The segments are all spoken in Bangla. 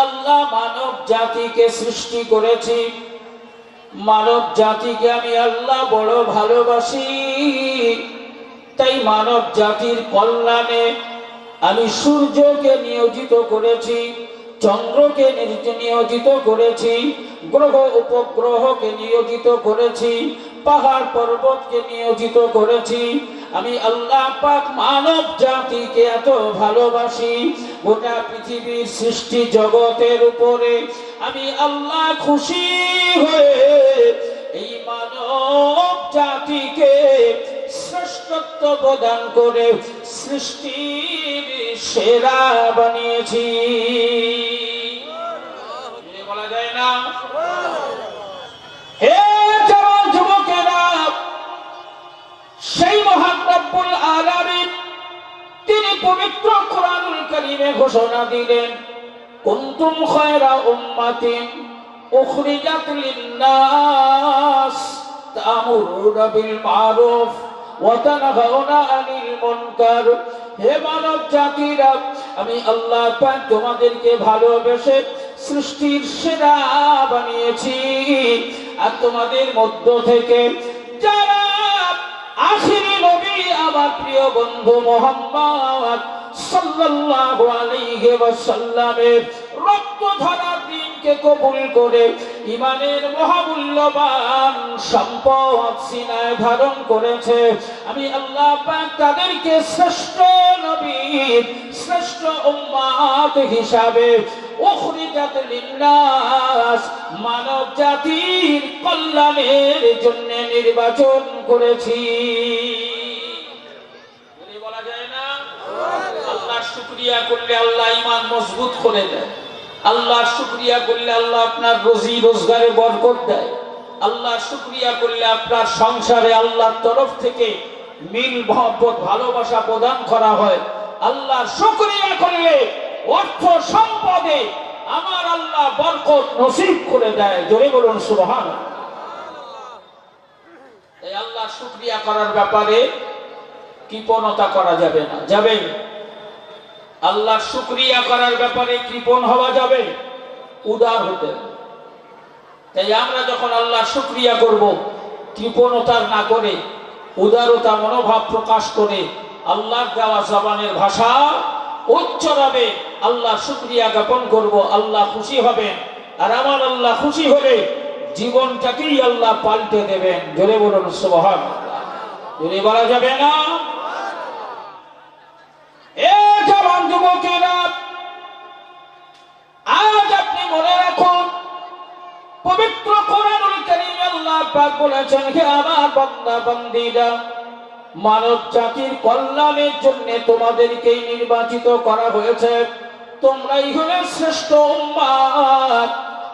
আল্লাহ মানব জাতিকে সৃষ্টি করেছি। মানব জাতিকে আমি আল্লাহ বড় ভালোবাসি। তাই মানব জাতির কল্যাণে আমি সূর্যকে নিয়োজিত করেছি, চন্দ্রকে নিয়োজিত করেছি, গ্রহ উপগ্রহকে নিয়োজিত করেছি, পাহাড় পর্বতকে নিয়োজিত করেছি আমি আল্লাহ পাক মানব জাতিকে এত ভালোবাসি, গোটা পৃথিবীর সৃষ্টি জগতের উপরে। আমি আল্লাহ খুশি হয়ে এই মানব জাতিকে শ্রেষ্ঠত্ব প্রদান করে সৃষ্টির সেরা বানিয়েছি। বলা যায় না? হে যুবকেরা, সেই মহান রব্বুল আলামিন তিনি পবিত্র কোরআনুল কারীমে ঘোষণা দিলেন, কুনতুম খায়রা উম্মাতিন উখরিজাত তা'মুরুনা বিল মা'রুফ ওয়া তানহাউনা আনিল মুনকার। হে মানব জাতিরা, আমি আল্লাহ পাক তোমাদেরকে ভালোবেসে সৃষ্টির সেরা বানিয়েছি। আর তোমাদের মধ্য থেকে যারা আমার প্রিয় বন্ধু মোহাম্মদ সাল্লাল্লাহু আলাইহি ওয়াসাল্লামের রক্ত ধারা দিনকে কবুল করে ইমানের মহামূল্যবান সম্পদ সিনায় ধারণ করেছে। আমি আল্লাহ পাক তাদেরকে শ্রেষ্ঠ নবীর, শ্রেষ্ঠ উম্মাত হিসাবে উখরিজাত লিন্নাস মানব জাতির কল্যাণের জন্য নির্বাচন করেছি বলে বলা যায় না আল্লাহর শুকরিয়া করলে আল্লাহ ইমান মজবুত করে দেয়। আল্লাহর শুক্রিয়া করলে আল্লাহ আপনার রোজি রোজগারে বরকত দেয়। আল্লাহর শুক্রিয়া করলে আপনার সংসারে আল্লাহর তরফ থেকে মিল, মহব্বত, ভালোবাসা প্রদান করা হয়। আল্লাহর শুক্রিয়া করলে অর্থ সম্পদে আমার আল্লাহ বরকত নসিব করে দেয়। জোরে বলুন সুবহান আল্লাহ শুক্রিয়া করার ব্যাপারে কৃপণতা করা যাবে না। যাবে আল্লাহ শুক্রিয়া করার ব্যাপারে কৃপণ হওয়া যাবে। উদার হতে তাই আমরা যখন আল্লাহ শুকরিয়া করব কৃপণতার না করে, উদারতা মনোভাব প্রকাশ করে, আল্লাহর দেওয়া জবানের ভাষা উচ্চরাবে আল্লাহ শুকরিয়া জ্ঞাপন করব, আল্লাহ খুশি হবেন। আর আমার আল্লাহ খুশি হলে জীবনটাকেই আল্লাহ পাল্টে দেবেন। জোরে বলুন সুবহান জোরে বলা যাবে না? এ মনে মানব জাতির কল্যাণের জন্য তোমাদেরকেই নির্বাচিত করা হয়েছে। তোমরাই হলে শ্রেষ্ঠ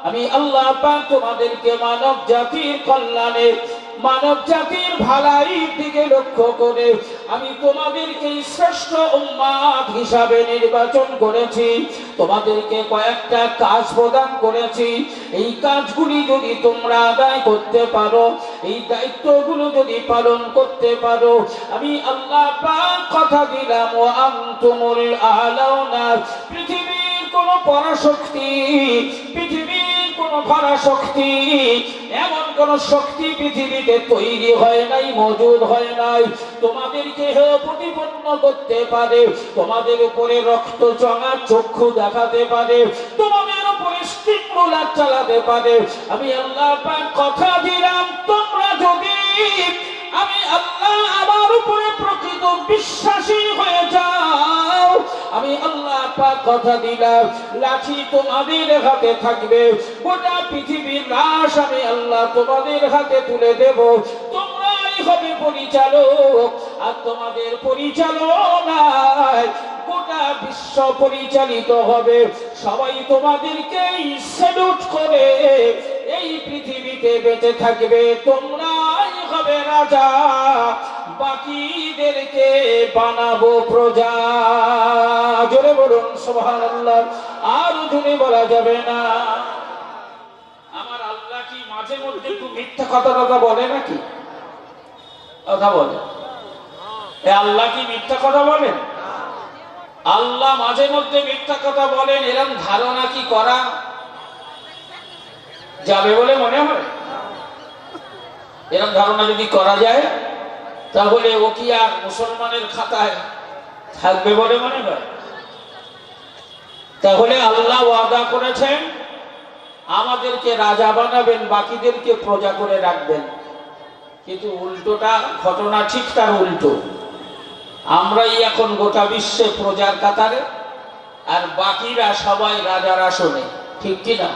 আমি আল্লাহ তোমাদেরকে মানব জাতির কল্যাণে মানব জাতির ভালাইয়ের দিকে লক্ষ্য করে আমি তোমাদেরকে শ্রেষ্ঠ উম্মাদ হিসাবে নির্বাচন করেছি, তোমাদেরকে কয়েকটা কাজ প্রদান করেছি। এই কাজগুলি যদি তোমরা আদায় করতে পারো, এই দায়িত্বগুলো যদি পালন করতে পারো, আমি আল্লাহ পাক কথা দিলাম ও আনতুমুল আলাউনা পৃথিবীর কোন পরাশক্তি, পৃথিবীর কোন পরাশক্তি এমন কোন শক্তি পৃথিবীতে তৈরি হয় নাই, মজুদ হয় নাই। তোমাদেরকে প্রতিপন্ন করতে পারে, তোমাদের উপরে রক্ত চঙা চক্ষু দেখাতে পারে, তোমাদের উপরে চালাতে পারে। আমি আল্লাহ কথা দিলাম, তোমরা যদি আমি আল্লাহ আমার উপরে প্রকৃত বিশ্বাসী হয়ে যাও। আমি আল্লাহ পাক কথা দিলাম, লাঠি তোমাদের হাতে থাকবে, গোটা পৃথিবীর লাশ আমি আল্লাহ তোমাদের হাতে তুলে দেব। তোমরাই হবে পরিচালক, আর তোমাদের পরিচালনায় গোটা বিশ্ব পরিচালিত হবে। সবাই তোমাদেরকেই স্যালুট করে, এই পৃথিবীতে বেঁচে থাকবে তোমরাই হবে রাজা। বাকিদেরকে বানাবো প্রজা। জোরে বলুন, সুবহানাল্লাহ। আর জোরে বলা যাবে না। আমার আল্লাহ কি মাঝে মধ্যে একটু মিথ্যা কথা কথা বলে নাকি? কথা বলে। আল্লাহ কি মিথ্যা কথা বলেন? আল্লাহ মাঝে মধ্যে মিথ্যা কথা বলেন এরকম ধারণা কি করা যাবে বলে মনে হয়? এরকম ধারণা যদি করা যায়, তাহলে ও কি আর মুসলমানের খাতায় থাকবে বলে মনে হয় তাহলে আল্লাহ ওয়াদা করেছেন, আমাদেরকে রাজা বানাবেন, বাকিদেরকে প্রজা করে রাখবেন। কিন্তু উল্টোটা, ঘটনা ঠিক তার উল্টো। আমরাই এখন গোটা বিশ্বে প্রজার কাতারে, আর বাকিরা সবাই রাজার আসনে, ঠিক কিনা?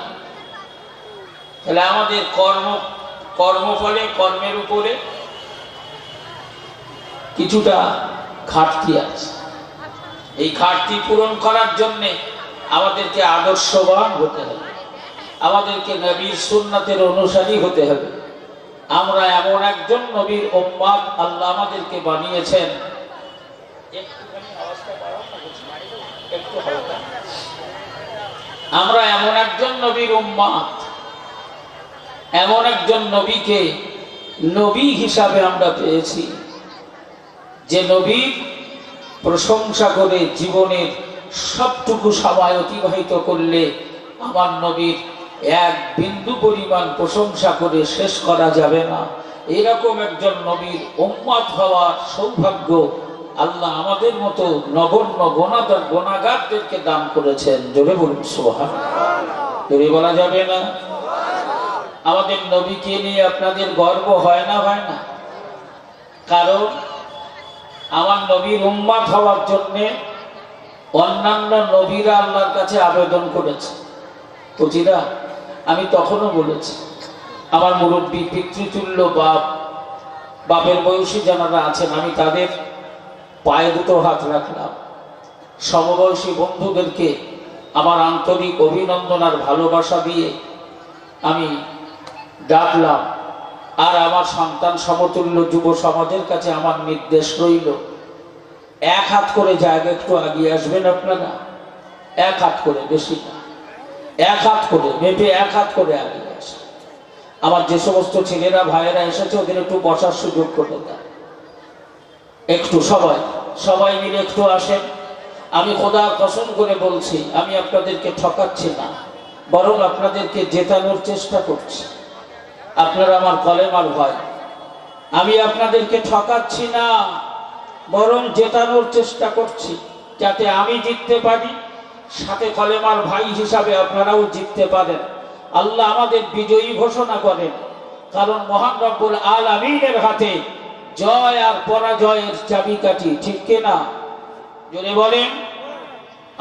তাহলে আমাদের কর্ম কর্মফলে কর্মের উপরে কিছুটা ঘাটতি আছে। এই ঘাটতি পূরণ করার জন্যে আমাদেরকে আদর্শবান হতে হবে। আমাদেরকে নবীর সুন্নাতের অনুসারী হতে হবে। আমরা এমন একজন নবীর ওম্মাদ আল্লাহ আমাদেরকে বানিয়েছেন। আমরা এমন একজন নবীর উম্মাদ এমন একজন নবীকে নবী হিসাবে আমরা পেয়েছি, যে নবীর প্রশংসা করে জীবনের সবটুকু সময় অতিবাহিত করলে আমার নবীর এক বিন্দু পরিমাণ প্রশংসা করে শেষ করা যাবে না। এরকম একজন নবীর উম্মাদ হওয়ার সৌভাগ্য আল্লাহ আমাদের মতো নগণ্য গোনাগারদেরকে দান করেছেন। জোরে বলুন সোহান জোরে বলা যাবে না? আমাদের নবীকে নিয়ে আপনাদের গর্ব হয় না হয় না? কারণ আমার নবীর উম্মাদ হওয়ার জন্যে অন্যান্য নবীরা আল্লাহর কাছে আবেদন করেছে। কচিরা আমি তখনও বলেছি, আমার মুরব্বী, পিতৃতুল্য বাপ, বাপের বয়সী যারা আছেন, আমি তাদের পায়ে দুটো হাত রাখলাম। সমবয়সী বন্ধুদেরকে আমার আন্তরিক অভিনন্দন আর ভালোবাসা দিয়ে আমি ডাকলাম আর আমার সন্তান সমতুল্য যুব সমাজের কাছে আমার নির্দেশ রইল। এক হাত করে জায়গা একটু আগিয়ে আসবেন আপনারা? এক হাত করে, বেশি না। এক হাত করে, মেপে এক হাত করে আগিয়ে আসে আমার যে সমস্ত ছেলেরা, ভাইয়েরা এসেছে, ওদের একটু বসার সুযোগ করে দেয় একটু সবাই সবাই মিলে একটু আসেন। আমি খোদা কসম করে বলছি, আমি আপনাদেরকে ঠকাচ্ছি না। বরং আপনাদেরকে জেতানোর চেষ্টা করছি। আপনারা আমার কলেমার ভয় আমি আপনাদেরকে ঠকাচ্ছি না, বরং জেতানোর চেষ্টা করছি, যাতে আমি জিততে পারি, সাথে কলেমার ভাই হিসাবে আপনারাও জিততে পারেন। আল্লাহ আমাদের বিজয়ী ঘোষণা করেন, কারণ মহান রব্বুল আল আমিনের হাতে জয় আর পরাজয়ের চাবিকাঠি, ঠিক কিনা যদি বলেন,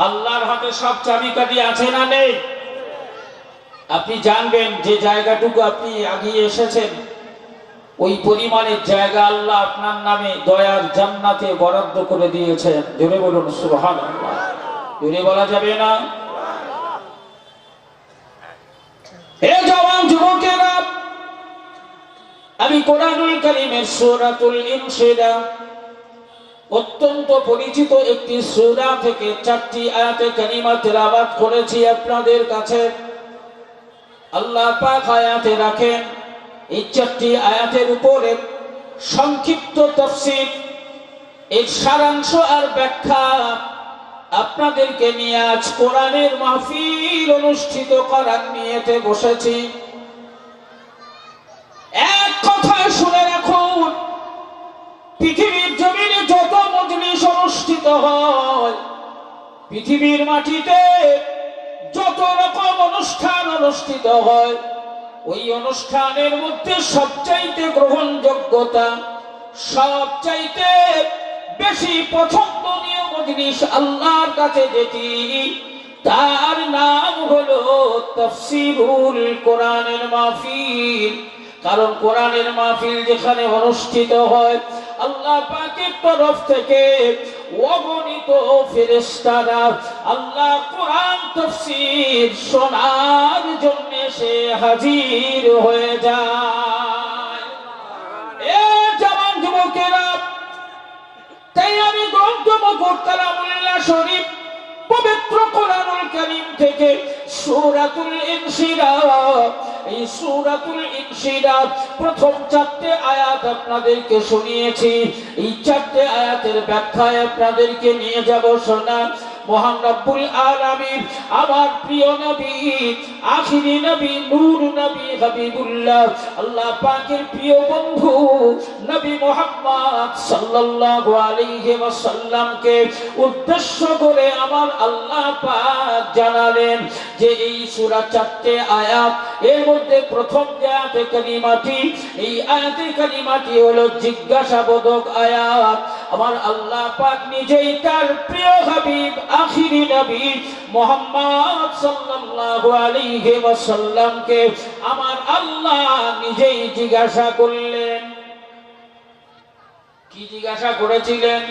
আল্লাহর হাতে সব চাবিকাঠি আছে না নেই? আপনি জানবেন যে জায়গাটুকু আপনি আগিয়ে এসেছেন, ওই পরিমাণের জায়গা আল্লাহ আপনার নামে দয়ার জান্নাতে বরাদ্দ করে দিয়েছেন। জোরে বলুন সুবহান জোরে বলা যাবে না? আমি কোরআনুল কারীমের সূরাতুল অত্যন্ত পরিচিত একটি সূরা থেকে চারটি আয়াতে কারিমা তেলাওয়াত করেছি আপনাদের কাছে। আল্লাহ পাক আয়াতে রাখেন, এই চারটি আয়াতের উপরে সংক্ষিপ্ত তফসিল, এর সারাংশ আর ব্যাখ্যা আপনাদেরকে নিয়ে আজ কোরআনের মাহফিল অনুষ্ঠিত করার নিয়েতে বসেছি। এক কথায় শুনে রাখুন, পৃথিবীর জমিনে যত মজলিস অনুষ্ঠিত হয়, পৃথিবীর মাটিতে যত রকম অনুষ্ঠান অনুষ্ঠিত হয়, ওই অনুষ্ঠানের মধ্যে সবচাইতে গ্রহণযোগ্যতা, সবচাইতে বেশি পছন্দনীয় জিনিস আল্লাহর কাছে যেটি, তার নাম হলো তফসিরুল কোরআনের মাহফিল। কারণ কোরআনের মাহফিল যেখানে অনুষ্ঠিত হয়, আল্লাহ পাকের তরফ থেকে অগণিত ফেরেশতারা আল্লাহ কোরআন তফসির শোনার জন্য সে হাজির হয়ে যায়। এ জওয়ান যুবকেরা, তাই আমি গ্রন্থ কালামুল্লাহ শরীফ, পবিত্র কোরআনুল কারীম থেকে সূরাতুল ইনশিরা এই সুরাতুল ইনশিরাত প্রথম চারটে আয়াত আপনাদেরকে শুনিয়েছি। এই চারটে আয়াতের ব্যাখ্যায় আপনাদেরকে নিয়ে যাব শোনা মহান রব্বুল আলামিন, আমার প্রিয় নবী, আখিরি নবী, নূর নবী হাবিবুল্লাহ, আল্লাহ পাকের প্রিয় বন্ধু নবী সাল্লাল্লাহু আলাইহি ওয়াসাল্লামকে উদ্দেশ্য করে আমার আল্লাহ পাক জানালেন যে এই সূরা চারটে আয়াত, এর মধ্যে প্রথম যে আয়াতে কালিমাটি, এই আয়াতে কালিমাটি হলো জিজ্ঞাসাবোধক আয়াত। আমার আল্লাহ পাক নিজেই তার প্রিয় হাবিব, আখিরি নবী মোহাম্মদ সাল্লাল্লাহু আলাইহি ওয়াসাল্লামকে আমার আল্লাহ নিজেই জিজ্ঞাসা করলেন। কি জিজ্ঞাসা করেছিলেন?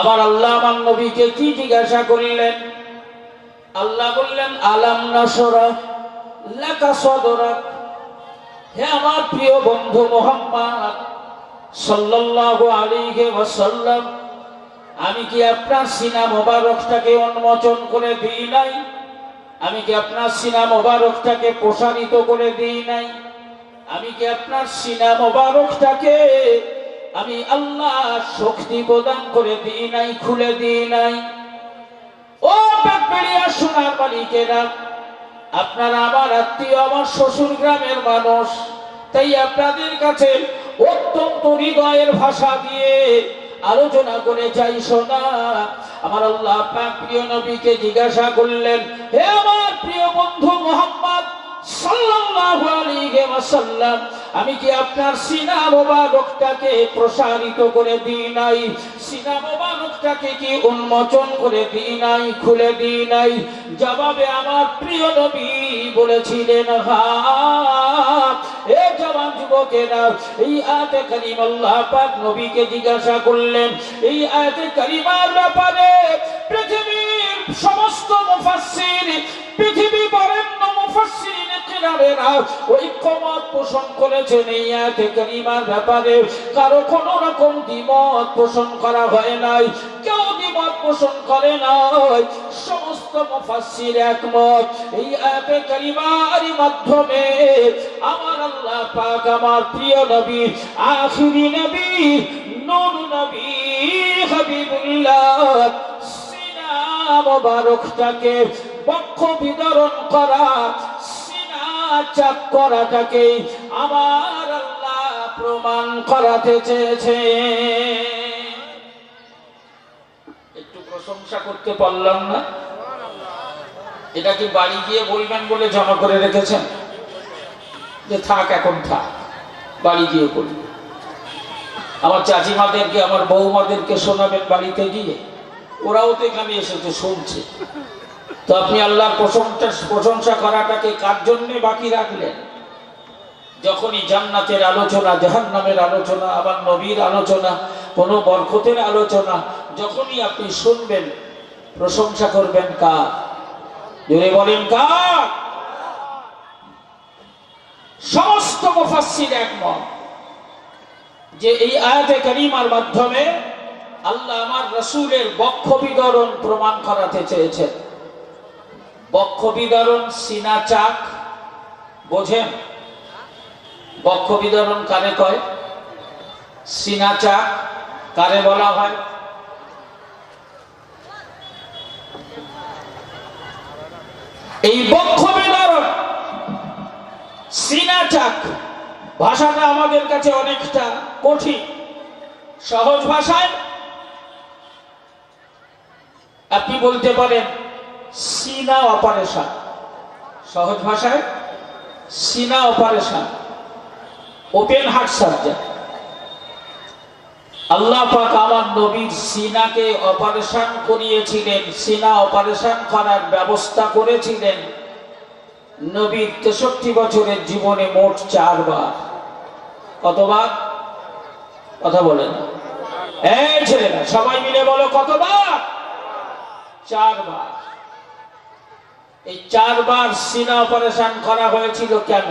আমার আল্লাহ আমার নবীকে কি জিজ্ঞাসা করলেন? আল্লাহ বললেন, আলাম নাসরা লাকা সদরাক। হে আমার প্রিয় বন্ধু মোহাম্মদ আমি কি আপনার সিনা মোবারকটাকে উন্মোচন করে দিই নাই? আমি কি আপনার সিনা মোবারকটাকে প্রসারিত করে দিই নাই? আমি কি আপনার সিনা মোবারকটাকে আমি আল্লাহ শক্তি প্রদান করে দিই নাই, খুলে দিই নাই? ও ব্যাকবেরিয়া সোনার মালিকেরা, আপনারা আমার আত্মীয়, আমার শ্বশুর গ্রামের মানুষ তাই আপনাদের কাছে অত্যন্ত হৃদয়ের ভাষা দিয়ে আলোচনা করে যাই শোনা আমার আল্লাহ প্রিয় নবীকে জিজ্ঞাসা করলেন, হে আমার প্রিয় বন্ধু মোহাম্মদ আমি কি আপনার সিনা মোবারকটাকে প্রসারিত করে দিই নাই? সিনা মোবারকটাকে কি উন্মোচন করে দিই নাই, খুলে দিই নাই? জবাবে আমার প্রিয় নবী বলেছিলেন ব্যাপারে পৃথিবীর সমস্ত মুফাসসির, পৃথিবী বরেণ্য মুফাসসিরিন কিরামেরা ঐক্যমত পোষণ ব্যাপারে। কারও কোনো রকম দ্বিমত পোষণ করা হয় নাই, কেউ দ্বিমত পোষণ করে নাই। সমস্ত একমত, এই মাধ্যমে আমার আল্লাহ পাক আমার প্রিয় নবী, আখিরি নবী নবী, হাবিবুল্লাহ সিনা মোবারকটাকে বিতরণ করা চাপ করাটাকে আমার আল্লাহ প্রমাণ করাতে চেয়েছে। একটু প্রশংসা করতে পারলাম না? এটা কি বাড়ি গিয়ে বলবেন বলে জমা করে রেখেছেন? যে থাক, এখন থাক। বাড়ি গিয়ে বলবেন আমার চাচিমাদেরকে, আমার বৌমাদেরকে শোনাবেন বাড়িতে গিয়ে। ওরাও তো এখানে এসেছে, শুনছে। তো আপনি আল্লাহর প্রশংসা প্রশংসা করাটাকে কার জন্যে বাকি রাখলেন? যখনই জান্নাতের আলোচনা, জাহান্নামের আলোচনা, আবার নবীর আলোচনা, কোনো বরকতের আলোচনা, যখনই আপনি শুনবেন, প্রশংসা করবেন কার? বলেন কার? সমস্ত মুফাসসির একমত যে এই আয়াতে কারিমার মাধ্যমে আল্লাহ আমার রসুলের বক্ষ বিদরণ প্রমাণ করাতে চেয়েছেন। বক্ষ বিদরণ সিনা চাক বোঝেন? বক্ষ বিদরণ কারে কয়? সিনা চাক কারে বলা হয়? এই বক্ষ বিদরণ সিনা চাক ভাষাটা আমাদের কাছে অনেকটা কঠিন, সহজ ভাষায় আপনি বলতে পারেন সিনা অপারেশন। সহজ ভাষায়, সিনা operation. Open heart surgery. Allah পাক আমার নবীর সিনাকে অপারেশন করিয়েছিলেন, সিনা অপারেশন করার ব্যবস্থা করেছিলেন। নবীর তেষট্টি বছরের জীবনে মোট চারবার। কতবার? কথা বলেন। এই ছেলেরা, সবাই মিলে বলো কতবার? চারবার। এই চারবার সিনা অপারেশন করা হয়েছিল কেন?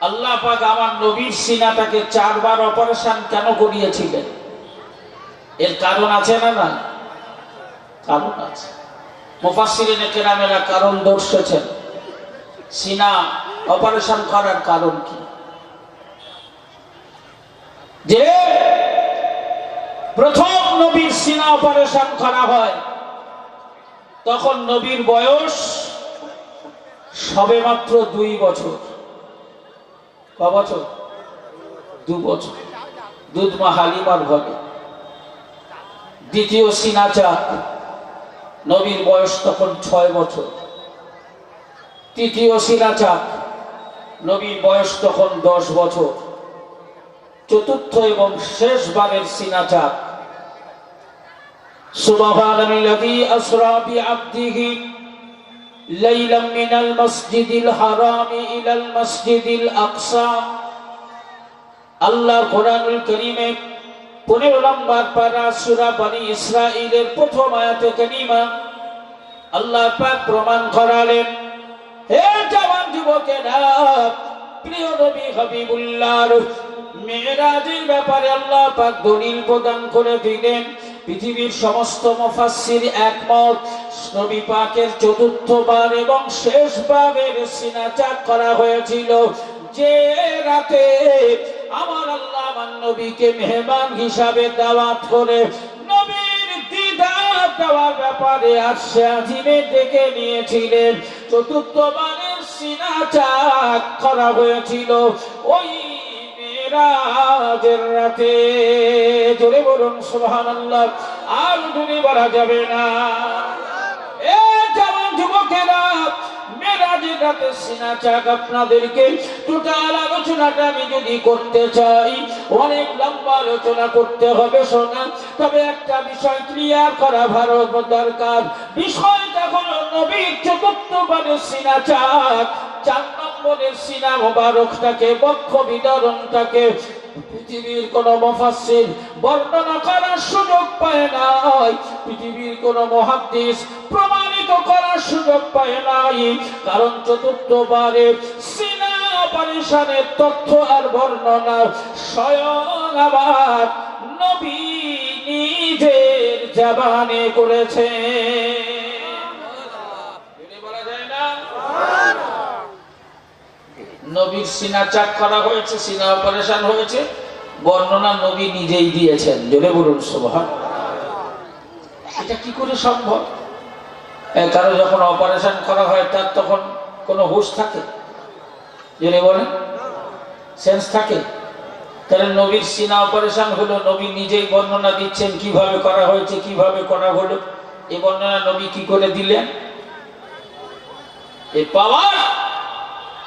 আল্লাহ পাক আমার নবীর সিনাটাকে চারবার অপারেশন কেন করিয়েছিলেন? এর কারণ আছে না না কারণ আছে। মুফাসসিরিনে কেরামেরা কারণ দর্শেছেন সিনা অপারেশন করার কারণ কি? যে প্রথম নবীর সিনা অপারেশন করা হয় তখন নবীর বয়স সবেমাত্র দুই বছর। ক বছর? দু বছর। দুধ মা হালিমার ঘরে। দ্বিতীয় সিনাচাক নবীর বয়স তখন ছয় বছর। তৃতীয় সিনাচাক নবীর বয়স তখন দশ বছর। চতুর্থ এবং শেষবারের সিনাচাক سبحان الذي أسرى بعبده ليلا من المسجد الحرام إلى المسجد الأقصى আল্লাহ কোরআনুল করিমে পনেরো নম্বর পারা সুরা বানি ইসরাইলের প্রথম আয়াতে করিমা আল্লাহ পাক প্রমাণ করালেন হে জওয়ান যুবকেরা প্রিয় নবী হাবিবুল্লাহর মেয়েরাজের ব্যাপারে আল্লাহ পাক দলিল প্রদান করে দিলেন পৃথিবীর সমস্ত মুফাসসির একমত, নবী পাকের চতুর্থবার এবং শেষবারের সিনাচাক করা হয়েছিল। যে রাতে আমার আল্লাহ আমার নবীকে মেহমান হিসাবে দাওয়াত করে নবীর দিদার দেওয়ার ব্যাপারে আসছে আজিমে ডেকে নিয়েছিলেন। চতুর্থবারের সিনাচাক করা হয়েছিল। ওই মেরাজের রাতে। জোরে বলুন, সুবহানাল্লাহ, আর জোরে বলা যাবে না। সিনা আপনাদেরকে, টোটাল আলোচনাটা আমি যদি করতে চাই, অনেক লম্বা আলোচনা করতে হবে শোনা তবে একটা বিষয় ক্লিয়ার করা ভারত দরকার বিষয়টা হলো নবীর চতুর্থবারের সিনা চাক। চার নম্বরের সিনা মোবারকটাকে, বক্ষ বিতরণটাকে, পৃথিবীর কোন মুফাসসির বর্ণনা করার সুযোগ পায় নাই। পৃথিবীর কোন মহাদ্দিস প্রমাণিত করার সুযোগ পায় নাই। কারণ চতুর্থবারে সিনা অপারেশনের তথ্য আর বর্ণনা স্বয়ং আবার নবী নিজের জবানে করেছে বলা যায় না নবীর সিনা চাক করা হয়েছে, সিনা অপারেশন হয়েছে, বর্ণনা নবী নিজেই দিয়েছেন। জোরে বলুন, সুবহান। এটা কি করে সম্ভব? কারও যখন অপারেশন করা হয়, তার তখন কোনো হুশ থাকে? জোরে বলেন। সেন্স থাকে? তাহলে নবীর সিনা অপারেশন হলো, নবী নিজেই বর্ণনা দিচ্ছেন, কীভাবে করা হয়েছে, কীভাবে করা হলো। এই বর্ণনা নবী কি করে দিলেন? এ পাওয়ার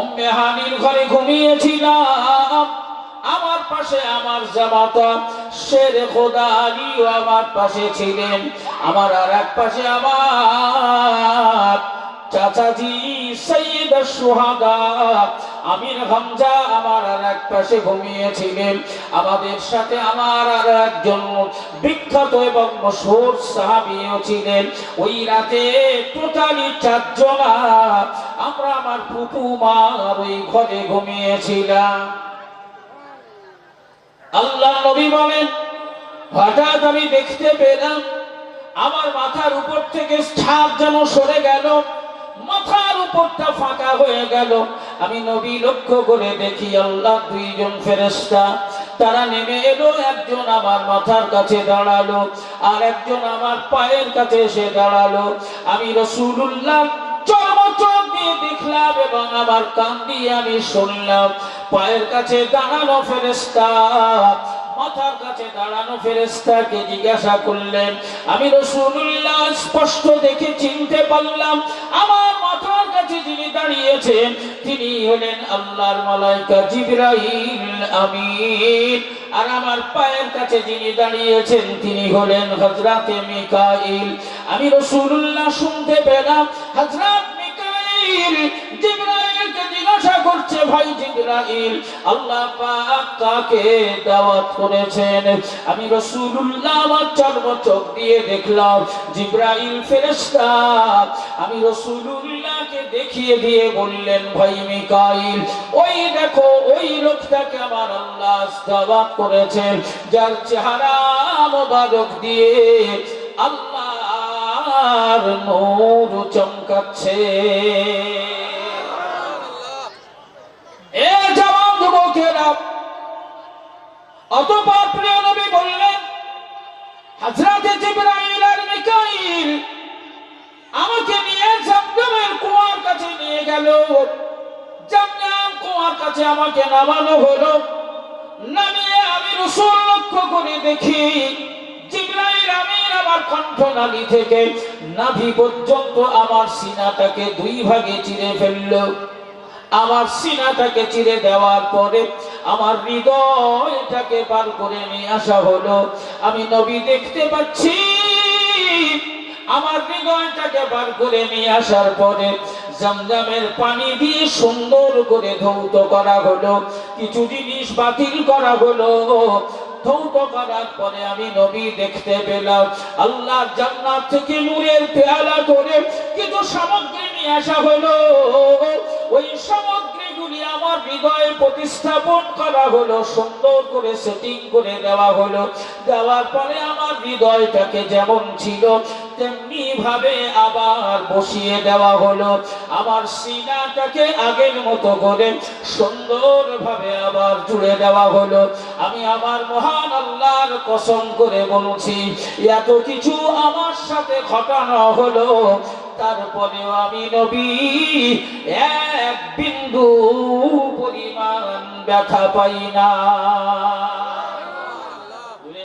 উম্মে হানির ঘরে ঘুমিয়েছিলাম। আমার পাশে আমার জামাতা, শের খোদা আলীও আমার পাশে ছিলেন। আমার আর এক পাশে আমার চাচাজি সৈয়দ সুহাদা, আমির হামজা আমার আর এক পাশে ঘুমিয়েছিলেন। আমাদের সাথে আমার আর একজন বিখ্যাত এবং মশহুর সাহাবিও ছিলেন। ওই রাতে টোটালি চারজনা আমরা আমার ফুপু মার ওই ঘরে ঘুমিয়েছিলাম। আল্লাহ নবী বলেন, হঠাৎ আমি দেখতে পেলাম, আমার মাথার উপর থেকে ছাদ যেন সরে গেল। মাথার উপরটা ফাঁকা হয়ে গেল। আমি নবী লক্ষ্য করে দেখি আল্লাহ দুইজন ফেরেস্তা তারা নেমে এলো, একজন আমার মাথার কাছে দাঁড়াল, আর একজন আমার পায়ের কাছে এসে দাঁড়াল। আমি রসুল্লাহ চর্মচক দিয়ে দেখলাম এবং আমার কান দিয়ে আমি শুনলাম, পায়ের কাছে দাঁড়ানো ফেরেস্তা মাথার কাছে দাঁড়ানো ফেরেস্তাকে জিজ্ঞাসা করলেন, আমি রসুল্লাহ স্পষ্ট দেখে চিনতে পারলাম, আমার মাথার কাছে যিনি দাঁড়িয়েছেন, তিনি হলেন আল্লাহর মালাইকা জিবরাইল আমিন। আর আমার পায়ের কাছে যিনি দাঁড়িয়েছেন, তিনি হলেন হজরাতে মিকাইল। আমি রসুল্লাহ শুনতে পেলাম হজরত জিবরাইল জিব্রাইলকে জিজ্ঞাসা করছে, ভাই জিব্রাইল, আল্লাহ পাক কাকে দাওয়াত করেছেন? আমি রাসূলুল্লাহ আমার চর্ম চোখ দিয়ে দেখলাম, জিব্রাইল ফেরেশতা। আমি রাসূলুল্লাহকে দেখিয়ে দিয়ে বললেন, ভাই মিকাইল, ওই দেখো, ওই লোকটাকে আমার আল্লাহ দাওয়াত করেছেন, যার চেহারা মোবারক দিয়ে আল্লাহর নূর চমকাচ্ছে। আমাকে নিয়ে কুয়ার কাছে নিয়ে কাছে আমাকে নামানো হলো। নামিয়ে আমি রসুল লক্ষ্য করে দেখি জিবরাইল আমিন আমার কণ্ঠনালী থেকে নাভি পর্যন্ত আমার সিনাটাকে দুই ভাগে চিরে ফেলল। আমার সিনাটাকে চিরে দেওয়ার পরে আমার হৃদয়টাকে পার করে নিয়ে আসা হলো। আমি নবী দেখতে পাচ্ছি। আমার হৃদয়টাকে বার করে নিয়ে আসার পরে জমজমের পানি দিয়ে সুন্দর করে ধৌত করা হলো। কিছু জিনিস বাতিল করা হলো। ধৌত করার পরে আমি নবী দেখতে পেলাম। আল্লাহ জান্নাত থেকে নূরের পেয়ালা করে কিন্তু সামগ্রী নিয়ে আসা হলো। ওই সামগ্রীগুলি আমার হৃদয়ে প্রতিস্থাপন করা হলো, সুন্দর করে সেটিং করে দেওয়া হলো। দেওয়ার পরে আমার হৃদয়টাকে যেমন ছিল তেমনি ভাবে আবার বসিয়ে দেওয়া হলো। আমার সিনাটাকে আগের মতো করে সুন্দর ভাবে আবার জুড়ে দেওয়া হলো। আমি আমার মহান আল্লাহর কসম করে বলছি, এত কিছু আমার সাথে ঘটানো হলো। তারপরেও আমি নবী, এক বিন্দু পরিমাণ ব্যথা পাই না।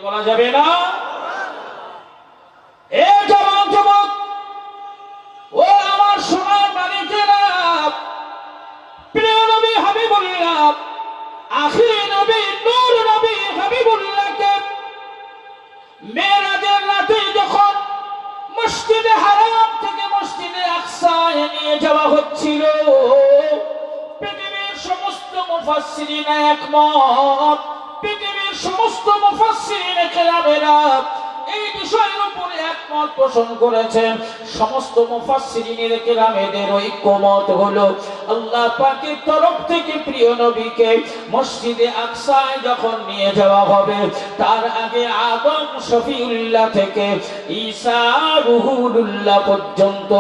বলা যাবে না? যাওয়া হচ্ছিল। পৃথিবীর সমস্ত মুফাসসিরিন একমত। পৃথিবীর সমস্ত মুফাসসিরিন কেরামেরা একমত পোষণ করেছেন। সমস্ত মুফাসসিরিনের কেরামেদের ঐক্যমত হলো আল্লাহ পাকের তরফ থেকে প্রিয় নবীকে মসজিদে আকসায় যখন নিয়ে যাওয়া হবে, তার আগে আদম শফিউল্লাহ থেকে ঈসা রুহুলুল্লাহ পর্যন্ত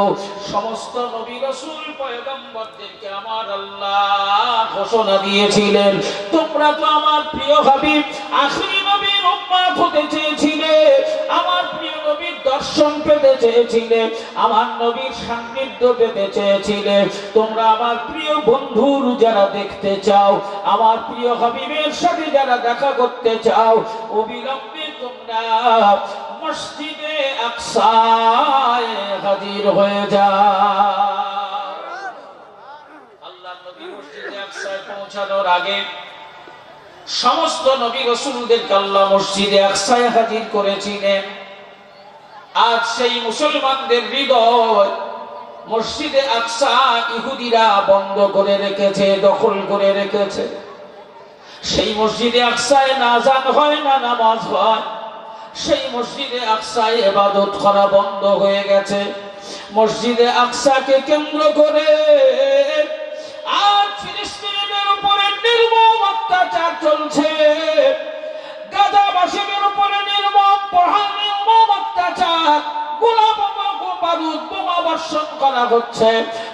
সমস্ত নবী রাসূল পয়গম্বরদেরকে আমার আল্লাহ ঘোষণা দিয়েছিলেন। তোমরা তো আমার প্রিয় হাবিব, আখরি নবীর উম্মত হতে চেয়েছিলে। আমার প্রিয় দর্শন পেতে চেয়েছিলে, আমার নবীর সান্নিধ্য পেতে চেয়েছিলে। তোমরা আমার প্রিয় বন্ধুর যারা দেখতে চাও, আমার প্রিয় হাবিবের সাথে যারা দেখা করতে চাও, অবিলম্বে তোমরা মসজিদে আকসায় হাজির হয়ে যাও। আল্লাহ নবী মসজিদে আকসায় পৌঁছানোর আগে সমস্ত নবী রসুলদেরকে আল্লাহ মসজিদে আকসায় হাজির করেছিলেন। আজ সেই মুসলমানদের হৃদয়। মসজিদে আকসা ইহুদিরা বন্ধ করে রেখেছে, দখল করে রেখেছে। সেই মসজিদে আকসায় না জান হয়, না নামাজ হয়। সেই মসজিদে আকসায় এবাদত করা বন্ধ হয়ে গেছে। মসজিদে আকসাকে কেন্দ্র করে আজ ফিলিস্তিনিদের উপরে নির্মম অত্যাচার চলছে। গাজাবাসীদের উপরে নির্মম নির্মম অত্যাচার গোলা বারুদ বোমা বর্ষণ করা হচ্ছে।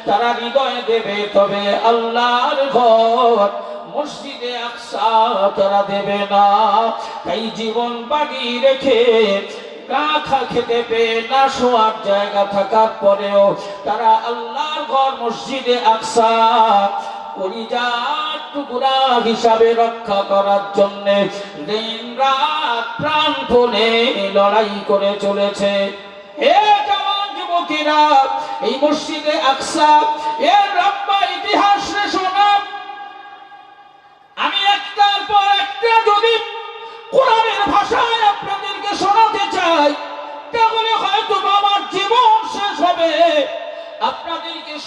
তারা হৃদয় দেবে তবে আল্লাহর ঘর, মসজিদে আকসা তারা দেবে না। তাই জীবন বাগি রেখে খা খেতে পেয়ে না শোয়ার জায়গা থাকার পরেও তারা আল্লাহর ঘর, মসজিদে আকসা পরিজাত টুকুরা হিসাবে রক্ষা করার জন্য দিন রাত প্রাণপণে লড়াই করে চলেছে। এ যুবতীরা এই মসজিদে আকসা, এর রব্বা ইতিহাস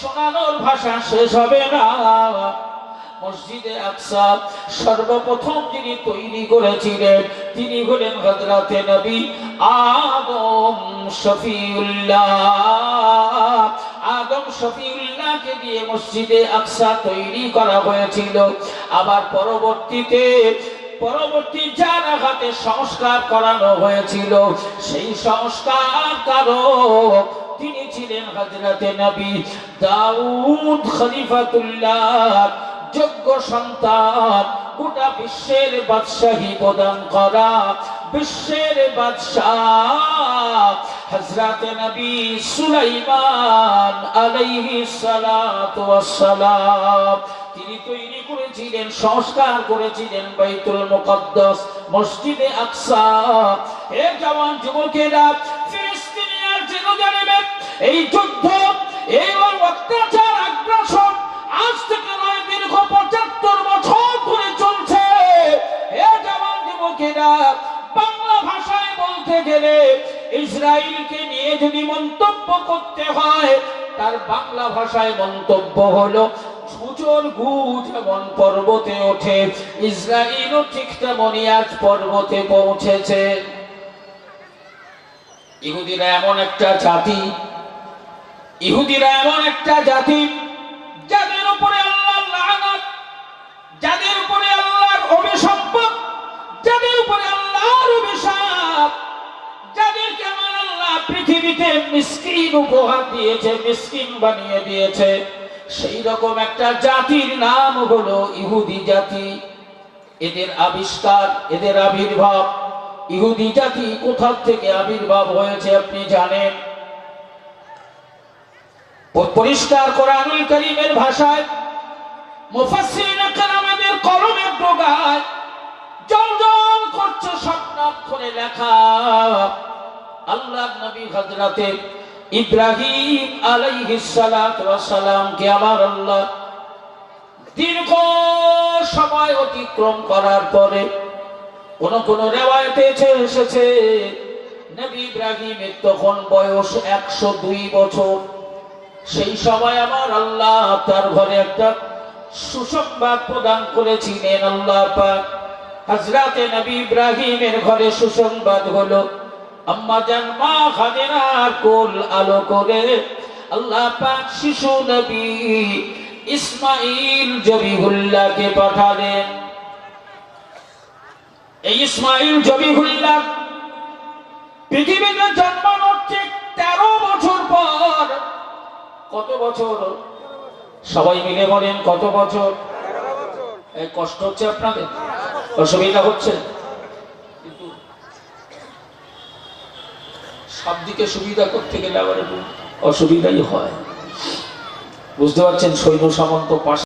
শোনানোর ভাষা শেষ হবে না। মসজিদে আকসা সর্বপ্রথম যিনি তৈরি করেছিলেন, তিনি হলেন হজরতে নবী আদম শফিউল্লাহ। আদম শফিউল্লাহকে দিয়ে মসজিদে আকসা তৈরি করা হয়েছিল। আবার পরবর্তীতে, পরবর্তী যারা হাতে সংস্কার করানো হয়েছিল, সেই সংস্কার কারক তিনি ছিলেন হজরতে নবী দাউদ খলিফাতুল্লাহ, যোগ্য সন্তান, গোটা বিশ্বের বাদশাহী প্রদান করা, বিশ্বের বাদশাহ হজরত নবী সুলাইমান আলাইহি সালাতু ওয়াসসালাম। তিনি তৈরি করেছিলেন, সংস্কার করেছিলেন বাইতুল মুকদ্দাস, মসজিদে আকসা। হে জওয়ান যুবকেরা ফিলিস্তিনি আর এই যুদ্ধ, এই অত্যাচার, আগ্রাসন আজ থেকে নয়, দীর্ঘ পঁচাত্তর বছর ধরে চলছে। হে জওয়ান যুবকেরা, বাংলা ভাষায় বলতে গেলে ইসরায়েলকে নিয়ে যদি মন্তব্য করতে হয়, তার বাংলা ভাষায় মন্তব্য হলো ছুচোর গু যেমন পর্বতে ওঠে ইসরায়েলও ঠিক তেমনই আজ পর্বতে পৌঁছেছে। ইহুদিরা এমন একটা জাতি, ইহুদিরা এমন একটা জাতি যাদের উপরে আল্লাহ যাদের উপরে আল্লাহর অভিসম্পদ যাদের উপরে আল্লাহর অভিশাপ, যাদেরকে আমার আল্লাহ পৃথিবীতে মিসকিন উপহার দিয়েছে, মিসকিন বানিয়ে দিয়েছে। সেই রকম একটা জাতির নাম হলো ইহুদি জাতি। এদের আবিষ্কার, এদের আবির্ভাব ইহুদি জাতি কোথা থেকে আবির্ভাব হয়েছে আপনি জানেন? পরিষ্কার কোরআনুল করিমের ভাষায় আমাদের কলমের ডোগায়, জল জল করছে স্বপ্নাক্ষরে লেখা। আল্লাহ নবী হযরতে ইব্রাহিম আলাইহিস সালাতু কে আমার আল্লাহ? দীর্ঘ সময় অতিক্রম করার পরে কোন কোন রেওয়ায়তে এসেছে, নবী ইব্রাহিমের তখন বয়স একশো দুই বছর। সেই সময় আমার আল্লাহ তার ঘরে একটা সুসংবাদ প্রদান করেছিলেন আল্লাহ পাক। হজরতে নবী ইব্রাহিমের ঘরে সুসংবাদ হলো, আম্মা জান, মা খাদিনার কোল আলো করে, আল্লাহ পাক শিশু নবী ইসমাইল জবিহুল্লাহকে পাঠালেন। এই ইসমাইল জবিহুল্লাহ পৃথিবীতে জন্মানোর ঠিক তেরো বছর পর, কত বছর? সবাই মিলে বলেন কত বছর? এই কষ্ট হচ্ছে আপনাদের? অসুবিধা হচ্ছে? কিন্তু সব দিকে সুবিধা করতে গেলে আবার অসুবিধাই হয়। বুঝতে পারছেন, সৈন্য সামন্ত পাশে